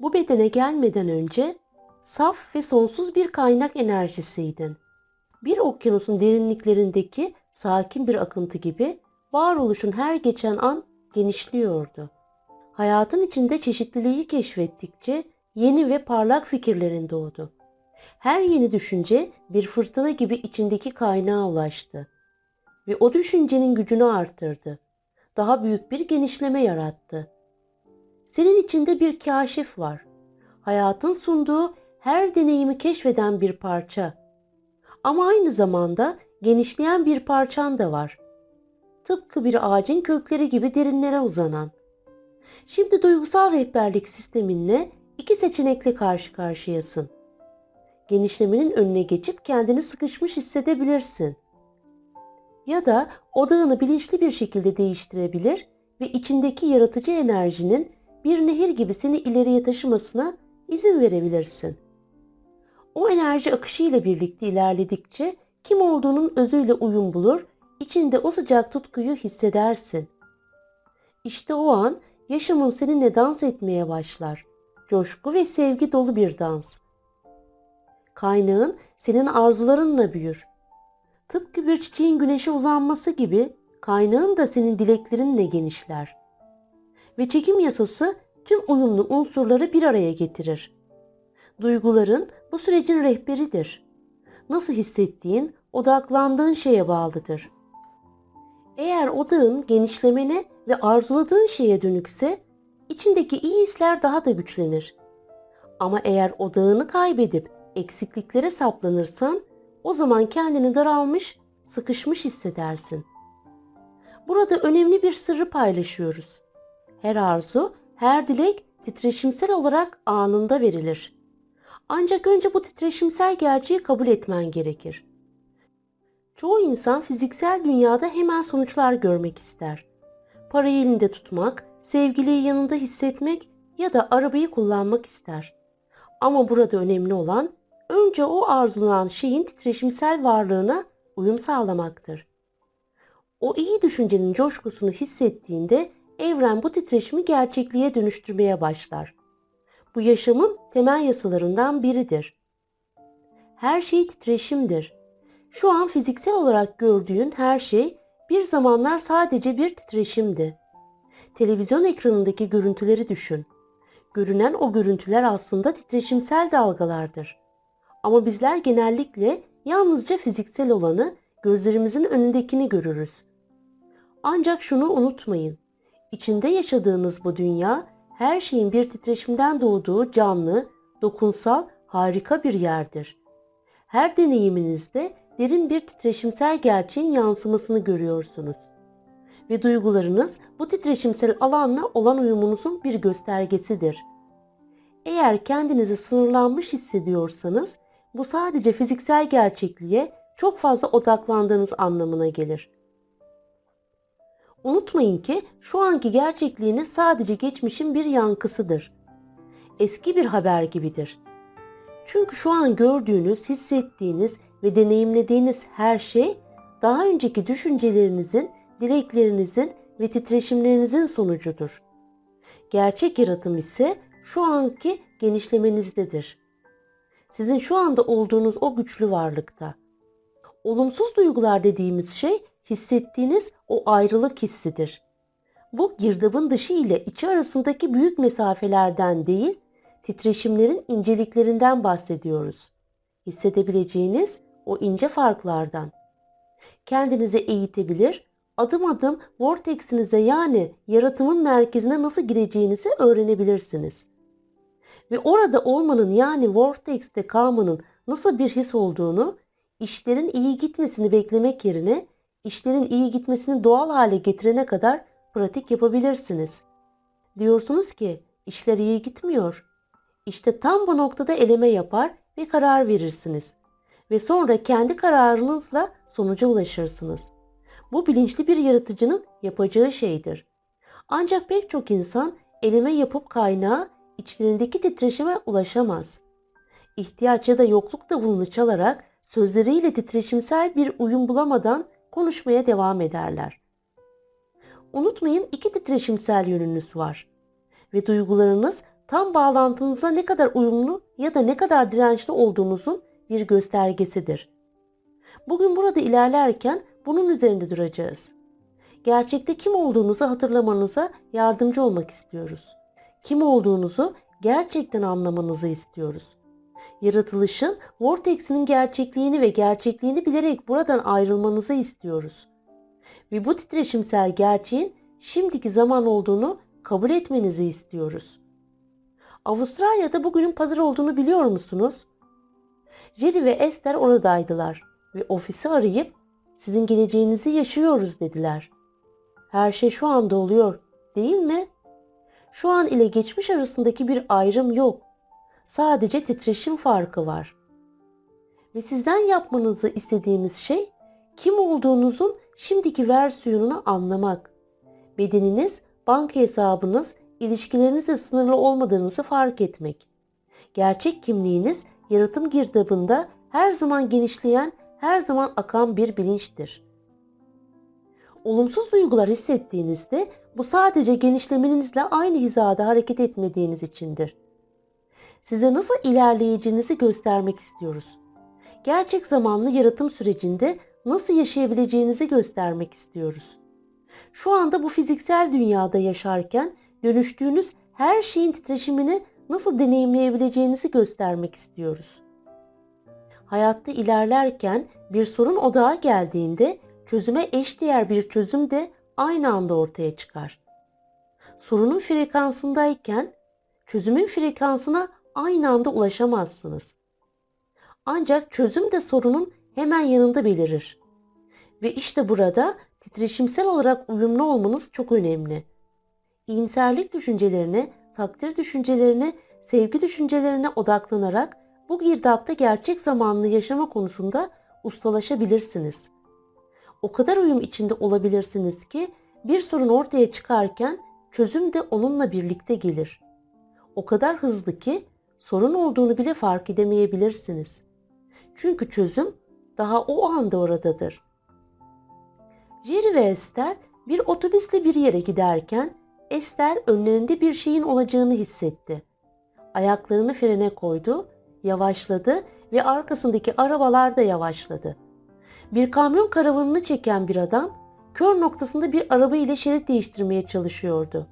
bu bedene gelmeden önce saf ve sonsuz bir kaynak enerjisiydin. Bir okyanusun derinliklerindeki sakin bir akıntı gibi varoluşun her geçen an genişliyordu. Hayatın içinde çeşitliliği keşfettikçe yeni ve parlak fikirlerin doğdu. Her yeni düşünce bir fırtına gibi içindeki kaynağa ulaştı ve o düşüncenin gücünü artırdı. Daha büyük bir genişleme yarattı. Senin içinde bir kaşif var. Hayatın sunduğu her deneyimi keşfeden bir parça. Ama aynı zamanda genişleyen bir parçan da var. Tıpkı bir ağacın kökleri gibi derinlere uzanan. Şimdi duygusal rehberlik sisteminle iki seçenekle karşı karşıyasın. Genişlemenin önüne geçip kendini sıkışmış hissedebilirsin. Ya da odağını bilinçli bir şekilde değiştirebilir ve içindeki yaratıcı enerjinin bir nehir gibi seni ileriye taşımasına izin verebilirsin. O enerji akışıyla birlikte ilerledikçe kim olduğunun özüyle uyum bulur, içinde o sıcak tutkuyu hissedersin. İşte o an yaşamın seninle dans etmeye başlar. Coşku ve sevgi dolu bir dans. Kaynağın senin arzularınla büyür. Tıpkı bir çiçeğin güneşe uzanması gibi kaynağın da senin dileklerinle genişler. Ve çekim yasası tüm uyumlu unsurları bir araya getirir. Duyguların bu sürecin rehberidir. Nasıl hissettiğin, odaklandığın şeye bağlıdır. Eğer odağın genişlemene ve arzuladığın şeye dönükse, içindeki iyi hisler daha da güçlenir. Ama eğer odağını kaybedip eksikliklere saplanırsan, o zaman kendini daralmış, sıkışmış hissedersin. Burada önemli bir sırrı paylaşıyoruz. Her arzu, her dilek titreşimsel olarak anında verilir. Ancak önce bu titreşimsel gerçeği kabul etmen gerekir. Çoğu insan fiziksel dünyada hemen sonuçlar görmek ister. Parayı elinde tutmak, sevgiliyi yanında hissetmek ya da arabayı kullanmak ister. Ama burada önemli olan önce o arzulanan şeyin titreşimsel varlığına uyum sağlamaktır. O iyi düşüncenin coşkusunu hissettiğinde evren bu titreşimi gerçekliğe dönüştürmeye başlar. Bu yaşamın temel yasalarından biridir. Her şey titreşimdir. Şu an fiziksel olarak gördüğün her şey bir zamanlar sadece bir titreşimdi. Televizyon ekranındaki görüntüleri düşün. Görünen o görüntüler aslında titreşimsel dalgalardır. Ama bizler genellikle yalnızca fiziksel olanı, gözlerimizin önündekini görürüz. Ancak şunu unutmayın. İçinde yaşadığınız bu dünya her şeyin bir titreşimden doğduğu canlı, dokunsal, harika bir yerdir. Her deneyiminizde derin bir titreşimsel gerçeğin yansımasını görüyorsunuz. Ve duygularınız bu titreşimsel alanla olan uyumunuzun bir göstergesidir. Eğer kendinizi sınırlanmış hissediyorsanız bu sadece fiziksel gerçekliğe çok fazla odaklandığınız anlamına gelir. Unutmayın ki şu anki gerçekliğiniz sadece geçmişin bir yankısıdır. Eski bir haber gibidir. Çünkü şu an gördüğünüz, hissettiğiniz ve deneyimlediğiniz her şey daha önceki düşüncelerinizin, dileklerinizin ve titreşimlerinizin sonucudur. Gerçek yaratım ise şu anki genişlemenizdedir. Sizin şu anda olduğunuz o güçlü varlıkta. Olumsuz duygular dediğimiz şey hissettiğiniz o ayrılık hissidir. Bu girdabın dışı ile içi arasındaki büyük mesafelerden değil, titreşimlerin inceliklerinden bahsediyoruz. Hissedebileceğiniz o ince farklardan. Kendinize eğitebilir, adım adım vortexinize yani yaratımın merkezine nasıl gireceğinizi öğrenebilirsiniz. Ve orada olmanın yani vortex'te kalmanın nasıl bir his olduğunu, işlerin iyi gitmesini beklemek yerine işlerin iyi gitmesini doğal hale getirene kadar pratik yapabilirsiniz. Diyorsunuz ki işler iyi gitmiyor. İşte tam bu noktada eleme yapar ve karar verirsiniz. Ve sonra kendi kararınızla sonuca ulaşırsınız. Bu bilinçli bir yaratıcının yapacağı şeydir. Ancak pek çok insan eleme yapıp kaynağa içlerindeki titreşime ulaşamaz. İhtiyaç ya da yokluk davulunu çalarak sözleriyle titreşimsel bir uyum bulamadan konuşmaya devam ederler. Unutmayın iki titreşimsel yönünüz var ve duygularınız tam bağlantınıza ne kadar uyumlu ya da ne kadar dirençli olduğunuzun bir göstergesidir. Bugün burada ilerlerken bunun üzerinde duracağız. Gerçekte kim olduğunuzu hatırlamanıza yardımcı olmak istiyoruz. Kim olduğunuzu gerçekten anlamanızı istiyoruz. Yaratılışın vortexinin gerçekliğini ve gerçekliğini bilerek buradan ayrılmanızı istiyoruz. Ve bu titreşimsel gerçeğin şimdiki zaman olduğunu kabul etmenizi istiyoruz. Avustralya'da bugünün pazar olduğunu biliyor musunuz? Jerry ve Esther oradaydılar ve ofisi arayıp sizin geleceğinizi yaşıyoruz dediler. Her şey şu anda oluyor, değil mi? Şu an ile geçmiş arasındaki bir ayrım yok. Sadece titreşim farkı var. Ve sizden yapmanızı istediğimiz şey kim olduğunuzun şimdiki versiyonunu anlamak. Bedeniniz, banka hesabınız, ilişkilerinizle sınırlı olmadığınızı fark etmek. Gerçek kimliğiniz yaratım girdabında her zaman genişleyen, her zaman akan bir bilinçtir. Olumsuz duygular hissettiğinizde bu sadece genişlemenizle aynı hizada hareket etmediğiniz içindir. Size nasıl ilerleyeceğinizi göstermek istiyoruz. Gerçek zamanlı yaratım sürecinde nasıl yaşayabileceğinizi göstermek istiyoruz. Şu anda bu fiziksel dünyada yaşarken dönüştüğünüz her şeyin titreşimini nasıl deneyimleyebileceğinizi göstermek istiyoruz. Hayatta ilerlerken bir sorun odağa geldiğinde çözüme eşdeğer bir çözüm de aynı anda ortaya çıkar. Sorunun frekansındayken çözümün frekansına aynı anda ulaşamazsınız. Ancak çözüm de sorunun hemen yanında belirir. Ve işte burada titreşimsel olarak uyumlu olmanız çok önemli. İyimserlik düşüncelerine, takdir düşüncelerine, sevgi düşüncelerine odaklanarak bu girdapta gerçek zamanlı yaşama konusunda ustalaşabilirsiniz. O kadar uyum içinde olabilirsiniz ki bir sorun ortaya çıkarken çözüm de onunla birlikte gelir. O kadar hızlı ki sorun olduğunu bile fark edemeyebilirsiniz. Çünkü çözüm daha o anda oradadır. Jerry ve Esther bir otobüsle bir yere giderken Esther önlerinde bir şeyin olacağını hissetti. Ayaklarını frene koydu, yavaşladı ve arkasındaki arabalar da yavaşladı. Bir kamyon karavanını çeken bir adam kör noktasında bir araba ile şerit değiştirmeye çalışıyordu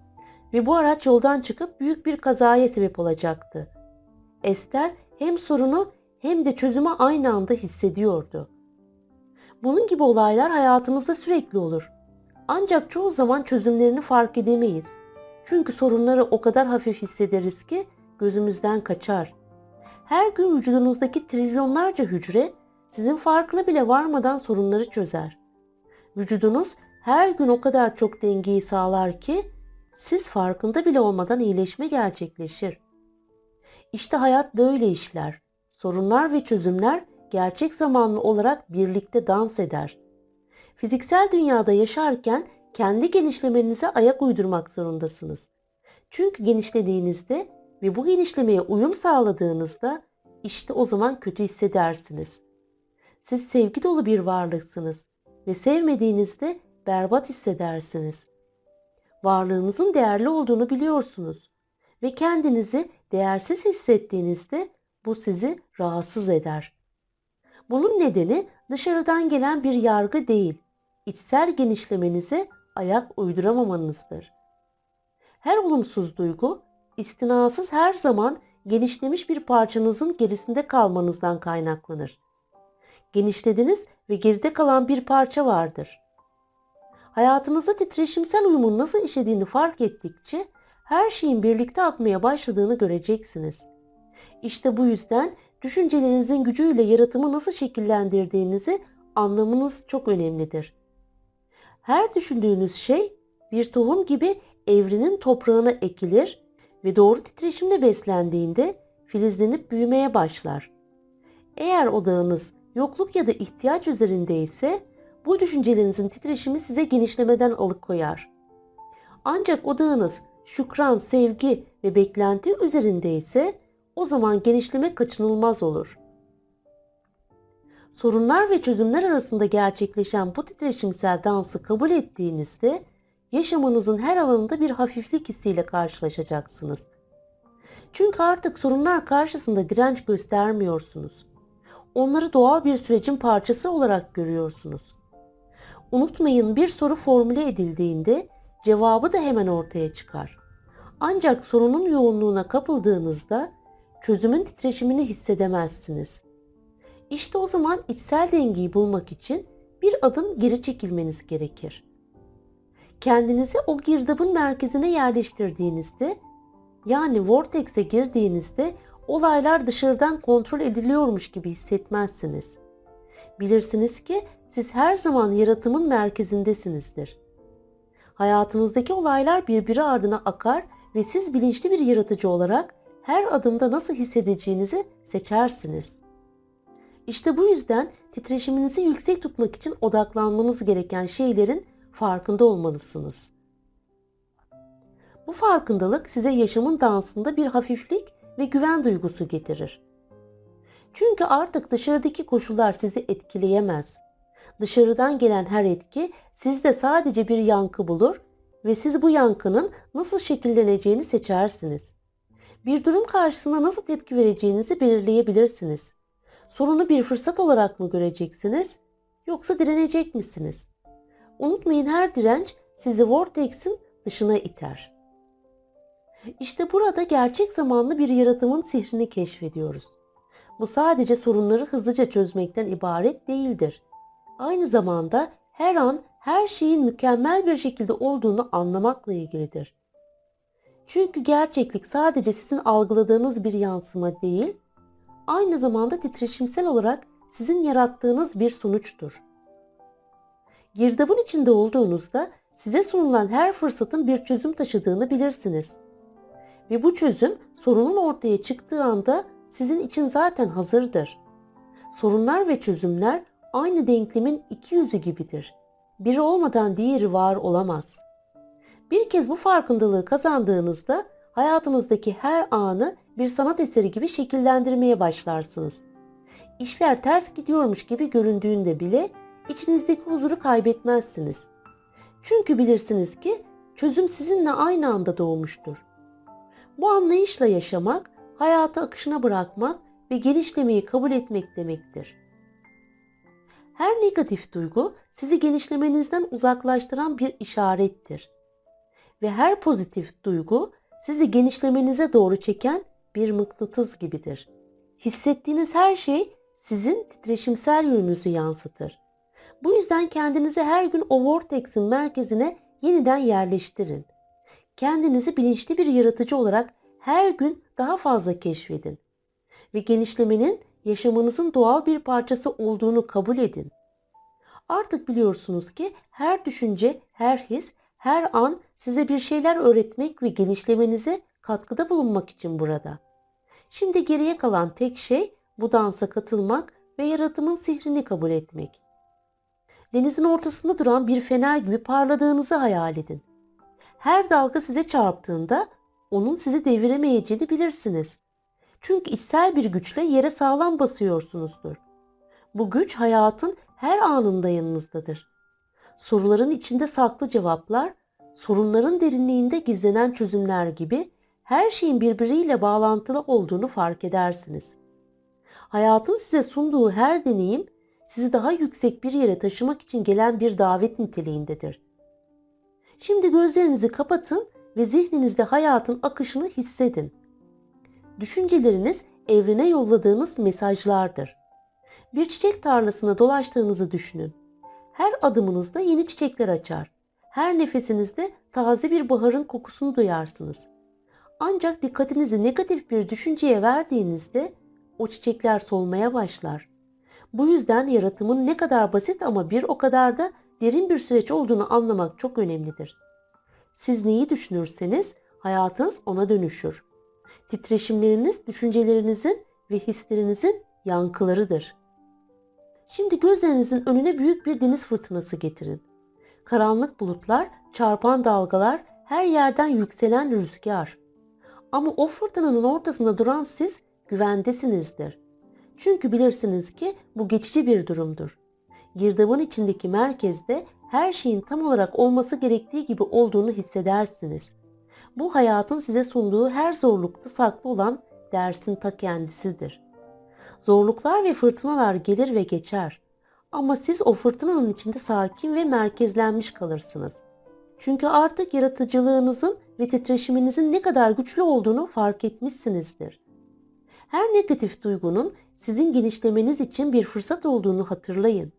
ve bu araç yoldan çıkıp büyük bir kazaya sebep olacaktı. Esther hem sorunu hem de çözümü aynı anda hissediyordu. Bunun gibi olaylar hayatımızda sürekli olur. Ancak çoğu zaman çözümlerini fark edemeyiz. Çünkü sorunları o kadar hafif hissederiz ki gözümüzden kaçar. Her gün vücudunuzdaki trilyonlarca hücre sizin farkına bile varmadan sorunları çözer. Vücudunuz her gün o kadar çok dengeyi sağlar ki siz farkında bile olmadan iyileşme gerçekleşir. İşte hayat böyle işler. Sorunlar ve çözümler gerçek zamanlı olarak birlikte dans eder. Fiziksel dünyada yaşarken kendi genişlemenize ayak uydurmak zorundasınız. Çünkü genişlediğinizde ve bu genişlemeye uyum sağladığınızda işte o zaman kötü hissedersiniz. Siz sevgi dolu bir varlıksınız ve sevmediğinizde berbat hissedersiniz. Varlığınızın değerli olduğunu biliyorsunuz ve kendinizi değersiz hissettiğinizde bu sizi rahatsız eder. Bunun nedeni dışarıdan gelen bir yargı değil, içsel genişlemenize ayak uyduramamanızdır. Her olumsuz duygu istinasız her zaman genişlemiş bir parçanızın gerisinde kalmanızdan kaynaklanır. Genişlediniz ve geride kalan bir parça vardır. Hayatınızda titreşimsel uyumun nasıl işlediğini fark ettikçe her şeyin birlikte akmaya başladığını göreceksiniz. İşte bu yüzden düşüncelerinizin gücüyle yaratımı nasıl şekillendirdiğinizi anlamanız çok önemlidir. Her düşündüğünüz şey bir tohum gibi evrenin toprağına ekilir ve doğru titreşimle beslendiğinde filizlenip büyümeye başlar. Eğer odağınız yokluk ya da ihtiyaç üzerinde ise bu düşüncelerinizin titreşimi size genişlemeden alıkoyar. Ancak odağınız şükran, sevgi ve beklenti üzerinde ise o zaman genişleme kaçınılmaz olur. Sorunlar ve çözümler arasında gerçekleşen bu titreşimsel dansı kabul ettiğinizde yaşamınızın her alanında bir hafiflik hissiyle karşılaşacaksınız. Çünkü artık sorunlar karşısında direnç göstermiyorsunuz. Onları doğal bir sürecin parçası olarak görüyorsunuz. Unutmayın bir soru formüle edildiğinde cevabı da hemen ortaya çıkar. Ancak sorunun yoğunluğuna kapıldığınızda çözümün titreşimini hissedemezsiniz. İşte o zaman içsel dengeyi bulmak için bir adım geri çekilmeniz gerekir. Kendinizi o girdabın merkezine yerleştirdiğinizde yani vortex'e girdiğinizde olaylar dışarıdan kontrol ediliyormuş gibi hissetmezsiniz. Bilirsiniz ki siz her zaman yaratımın merkezindesinizdir. Hayatınızdaki olaylar birbiri ardına akar ve siz bilinçli bir yaratıcı olarak her adımda nasıl hissedeceğinizi seçersiniz. İşte bu yüzden titreşiminizi yüksek tutmak için odaklanmanız gereken şeylerin farkında olmalısınız. Bu farkındalık size yaşamın dansında bir hafiflik ve güven duygusu getirir. Çünkü artık dışarıdaki koşullar sizi etkileyemez. Dışarıdan gelen her etki sizde sadece bir yankı bulur ve siz bu yankının nasıl şekilleneceğini seçersiniz. Bir durum karşısında nasıl tepki vereceğinizi belirleyebilirsiniz. Sorunu bir fırsat olarak mı göreceksiniz yoksa direnecek misiniz? Unutmayın her direnç sizi vortex'in dışına iter. İşte burada gerçek zamanlı bir yaratımın sihrini keşfediyoruz. Bu sadece sorunları hızlıca çözmekten ibaret değildir. Aynı zamanda her an her şeyin mükemmel bir şekilde olduğunu anlamakla ilgilidir. Çünkü gerçeklik sadece sizin algıladığınız bir yansıma değil, aynı zamanda titreşimsel olarak sizin yarattığınız bir sonuçtur. Girdabın içinde olduğunuzda size sunulan her fırsatın bir çözüm taşıdığını bilirsiniz. Ve bu çözüm sorunun ortaya çıktığı anda sizin için zaten hazırdır. Sorunlar ve çözümler aynı denklemin iki yüzü gibidir. Biri olmadan diğeri var olamaz. Bir kez bu farkındalığı kazandığınızda hayatınızdaki her anı bir sanat eseri gibi şekillendirmeye başlarsınız. İşler ters gidiyormuş gibi göründüğünde bile içinizdeki huzuru kaybetmezsiniz. Çünkü bilirsiniz ki çözüm sizinle aynı anda doğmuştur. Bu anlayışla yaşamak, hayatı akışına bırakmak ve genişlemeyi kabul etmek demektir. Her negatif duygu sizi genişlemenizden uzaklaştıran bir işarettir. Ve her pozitif duygu sizi genişlemenize doğru çeken bir mıknatıs gibidir. Hissettiğiniz her şey sizin titreşimsel yönünüzü yansıtır. Bu yüzden kendinizi her gün o vortex'in merkezine yeniden yerleştirin. Kendinizi bilinçli bir yaratıcı olarak her gün daha fazla keşfedin. Ve genişlemenin yaşamınızın doğal bir parçası olduğunu kabul edin. Artık biliyorsunuz ki her düşünce, her his, her an size bir şeyler öğretmek ve genişlemenize katkıda bulunmak için burada. Şimdi geriye kalan tek şey bu dansa katılmak ve yaratımın sihrini kabul etmek. Denizin ortasında duran bir fener gibi parladığınızı hayal edin. Her dalga size çarptığında onun sizi deviremeyeceğini bilirsiniz. Çünkü içsel bir güçle yere sağlam basıyorsunuzdur. Bu güç hayatın her anında yanınızdadır. Soruların içinde saklı cevaplar, sorunların derinliğinde gizlenen çözümler gibi her şeyin birbiriyle bağlantılı olduğunu fark edersiniz. Hayatın size sunduğu her deneyim sizi daha yüksek bir yere taşımak için gelen bir davet niteliğindedir. Şimdi gözlerinizi kapatın ve zihninizde hayatın akışını hissedin. Düşünceleriniz evrene yolladığınız mesajlardır. Bir çiçek tarlasına dolaştığınızı düşünün. Her adımınızda yeni çiçekler açar. Her nefesinizde taze bir baharın kokusunu duyarsınız. Ancak dikkatinizi negatif bir düşünceye verdiğinizde o çiçekler solmaya başlar. Bu yüzden yaratımın ne kadar basit ama bir o kadar da derin bir süreç olduğunu anlamak çok önemlidir. Siz neyi düşünürseniz hayatınız ona dönüşür. Titreşimleriniz düşüncelerinizin ve hislerinizin yankılarıdır. Şimdi gözlerinizin önüne büyük bir deniz fırtınası getirin. Karanlık bulutlar, çarpan dalgalar, her yerden yükselen rüzgar. Ama o fırtınanın ortasında duran siz güvendesinizdir. Çünkü bilirsiniz ki bu geçici bir durumdur. Girdabın içindeki merkezde her şeyin tam olarak olması gerektiği gibi olduğunu hissedersiniz. Bu hayatın size sunduğu her zorlukta saklı olan dersin ta kendisidir. Zorluklar ve fırtınalar gelir ve geçer. Ama siz o fırtınanın içinde sakin ve merkezlenmiş kalırsınız. Çünkü artık yaratıcılığınızın ve titreşiminizin ne kadar güçlü olduğunu fark etmişsinizdir. Her negatif duygunun sizin genişlemeniz için bir fırsat olduğunu hatırlayın.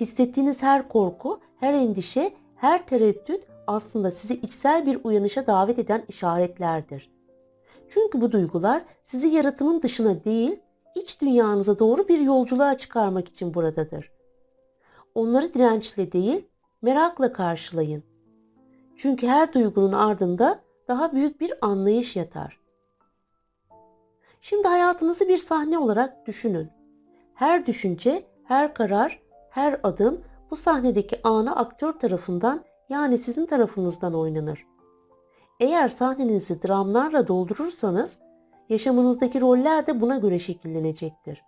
Hissettiğiniz her korku, her endişe, her tereddüt aslında sizi içsel bir uyanışa davet eden işaretlerdir. Çünkü bu duygular sizi yaratımın dışına değil, iç dünyanıza doğru bir yolculuğa çıkarmak için buradadır. Onları dirençle değil, merakla karşılayın. Çünkü her duygunun ardında daha büyük bir anlayış yatar. Şimdi hayatınızı bir sahne olarak düşünün. Her düşünce, her karar, her adım bu sahnedeki ana aktör tarafından yani sizin tarafınızdan oynanır. Eğer sahnenizi dramlarla doldurursanız yaşamınızdaki roller de buna göre şekillenecektir.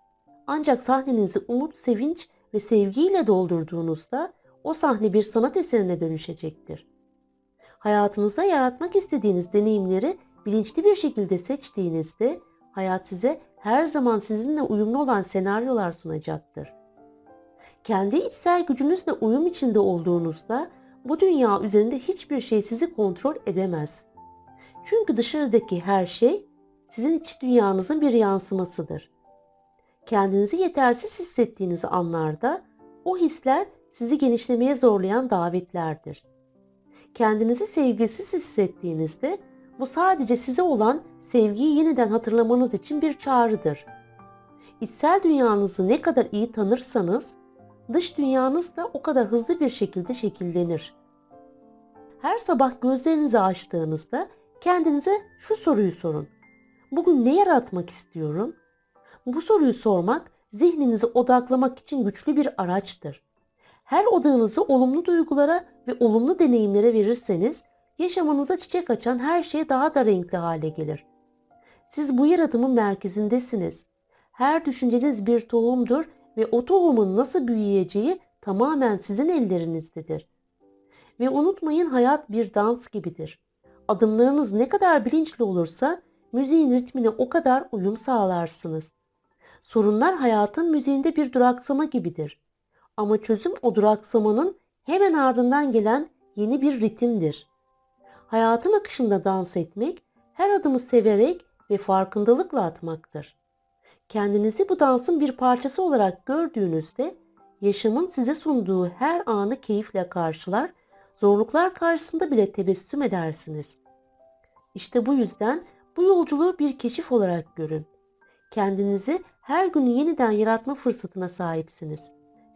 Ancak sahnenizi umut, sevinç ve sevgiyle doldurduğunuzda o sahne bir sanat eserine dönüşecektir. Hayatınızda yaratmak istediğiniz deneyimleri bilinçli bir şekilde seçtiğinizde hayat size her zaman sizinle uyumlu olan senaryolar sunacaktır. Kendi içsel gücünüzle uyum içinde olduğunuzda bu dünya üzerinde hiçbir şey sizi kontrol edemez. Çünkü dışarıdaki her şey sizin iç dünyanızın bir yansımasıdır. Kendinizi yetersiz hissettiğiniz anlarda o hisler sizi genişlemeye zorlayan davetlerdir. Kendinizi sevgisiz hissettiğinizde bu sadece size olan sevgiyi yeniden hatırlamanız için bir çağrıdır. İçsel dünyanızı ne kadar iyi tanırsanız dış dünyanız da o kadar hızlı bir şekilde şekillenir. Her sabah gözlerinizi açtığınızda kendinize şu soruyu sorun. Bugün ne yaratmak istiyorum? Bu soruyu sormak zihninizi odaklamak için güçlü bir araçtır. Her odağınızı olumlu duygulara ve olumlu deneyimlere verirseniz yaşamınıza çiçek açan her şey daha da renkli hale gelir. Siz bu yaratımın merkezindesiniz. Her düşünceniz bir tohumdur ve o tohumun nasıl büyüyeceği tamamen sizin ellerinizdedir. Ve unutmayın hayat bir dans gibidir. Adımlarınız ne kadar bilinçli olursa müziğin ritmine o kadar uyum sağlarsınız. Sorunlar hayatın müziğinde bir duraksama gibidir. Ama çözüm o duraksamanın hemen ardından gelen yeni bir ritimdir. Hayatın akışında dans etmek, her adımı severek ve farkındalıkla atmaktır. Kendinizi bu dansın bir parçası olarak gördüğünüzde yaşamın size sunduğu her anı keyifle karşılar, zorluklar karşısında bile tebessüm edersiniz. İşte bu yüzden bu yolculuğu bir keşif olarak görün. Kendinizi her gün yeniden yaratma fırsatına sahipsiniz.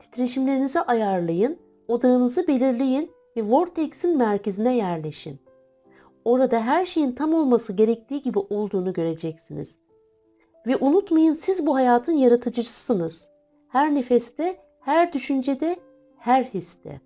Titreşimlerinizi ayarlayın, odağınızı belirleyin ve Vortex'in merkezine yerleşin. Orada her şeyin tam olması gerektiği gibi olduğunu göreceksiniz. Ve unutmayın siz bu hayatın yaratıcısısınız. Her nefeste, her düşüncede, her histe.